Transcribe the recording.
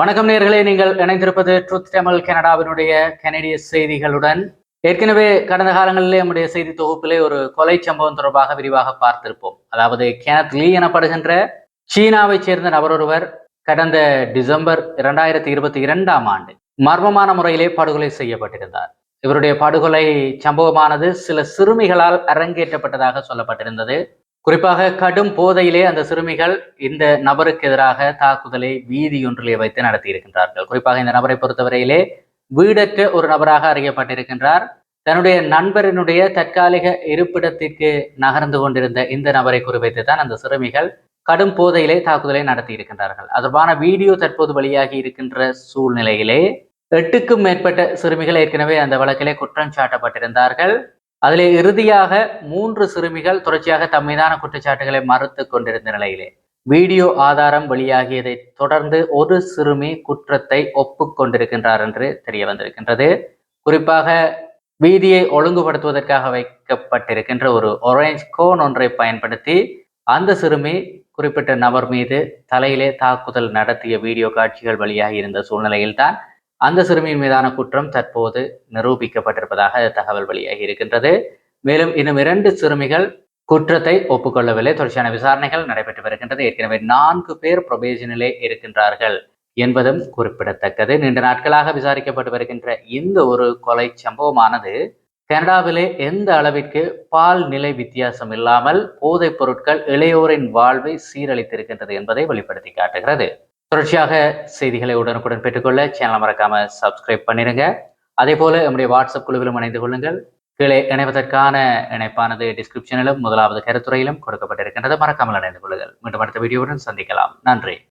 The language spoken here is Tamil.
வணக்கம் நேர்களே நீங்கள் இணைந்திருப்பது ட்ரூத் தமிழ் கனடாவினுடைய கனடிய செய்திகளுடன். ஏற்கனவே கடந்த காலங்களிலே நம்முடைய செய்தி தொகுப்பிலே ஒரு கொலை சம்பவம் தொடர்பாக விரிவாக பார்த்திருப்போம். அதாவது கெனத் லீ எனப்படுகின்ற சீனாவைச் சேர்ந்த நபர் ஒருவர் கடந்த டிசம்பர் இரண்டாயிரத்தி இருபத்தி இரண்டாம் ஆண்டு மர்மமான முறையிலே படுகொலை செய்யப்பட்டிருந்தார். இவருடைய படுகொலை சம்பவமானது சில சிறுமிகளால் அரங்கேற்றப்பட்டதாக சொல்லப்பட்டிருந்தது. குறிப்பாக கடும் போதையிலே அந்த சிறுமிகள் இந்த நபருக்கு எதிராக தாக்குதலை வீதியொன்றிலே வைத்து நடத்தி இருக்கின்றார்கள் குறிப்பாக இந்த நபரை பொறுத்தவரையிலே வீடற்ற ஒரு நபராக அறியப்பட்டிருக்கின்றார். தன்னுடைய நண்பரினுடைய தற்காலிக இருப்பிடத்திற்கு நகர்ந்து கொண்டிருந்த இந்த நபரை குறிவைத்து தான் அந்த சிறுமிகள் கடும் போதையிலே தாக்குதலை நடத்தி இருக்கின்றார்கள் அதற்கான வீடியோ தற்போது வெளியாகி இருக்கின்ற சூழ்நிலையிலே எட்டுக்கும் மேற்பட்ட சிறுமிகள் ஏற்கனவே அந்த வழக்கிலே குற்றம் சாட்டப்பட்டிருந்தார்கள். அதிலே இறுதியாக மூன்று சிறுமிகள் தொடர்ச்சியாக தம்மைதான குற்றச்சாட்டுகளை மறுத்து கொண்டிருந்த நிலையிலே. வீடியோ ஆதாரம் வெளியாகியதை தொடர்ந்து ஒரு சிறுமி குற்றத்தை ஒப்புக்கொண்டிருக்கின்றார் என்று தெரிய வந்திருக்கின்றது. குறிப்பாக வீதியை ஒழுங்குபடுத்துவதற்காக வைக்கப்பட்டிருக்கின்ற ஒரு ஒரேஞ்ச் கோன் ஒன்றை பயன்படுத்தி அந்த சிறுமி குறிப்பிட்ட நபர் மீது தலையிலே தாக்குதல் நடத்திய வீடியோ காட்சிகள் வெளியாகி இருந்த சூழ்நிலையில்தான் அந்த சிறுமியின் மீதான குற்றம் தற்போது நிரூபிக்கப்பட்டிருப்பதாக தகவல் வெளியாகி இருக்கின்றது. மேலும் இன்னும் இரண்டு சிறுமிகள் குற்றத்தை ஒப்புக்கொள்ளவில்லை. தொடர்ச்சியான விசாரணைகள் நடைபெற்று வருகின்றது. ஏற்கனவே நான்கு பேர் புரொபேஷனிலே இருக்கின்றார்கள் என்பதும் குறிப்பிடத்தக்கது. நீண்ட நாட்களாக விசாரிக்கப்பட்டு வருகின்ற இந்த ஒரு கொலை சம்பவமானது கனடாவிலே எந்த அளவிற்கு பால் நிலை வித்தியாசம் இல்லாமல் போதைப் பொருட்கள் இளையோரின் வாழ்வை சீரழித்திருக்கின்றது என்பதை வெளிப்படுத்தி காட்டுகிறது. தொடர்ச்சியாக செய்திகளை உடனுக்குடன் பெற்றுக்கொள்ள சேனல் மறக்காம சப்ஸ்கிரைப் பண்ணிருங்க. அதே போல நம்முடைய வாட்ஸ்அப் குழுவிலும் இணைந்து கொள்ளுங்கள். கீழே இணைவதற்கான இணைப்பானது டிஸ்கிரிப்ஷனிலும் முதலாவது கருத்துறையிலும் கொடுக்கப்பட்டிருக்கின்றது. மறக்காமல் இணைந்து கொள்ளுங்கள். மீண்டும் அடுத்த வீடியோவுடன் சந்திக்கலாம். நன்றி.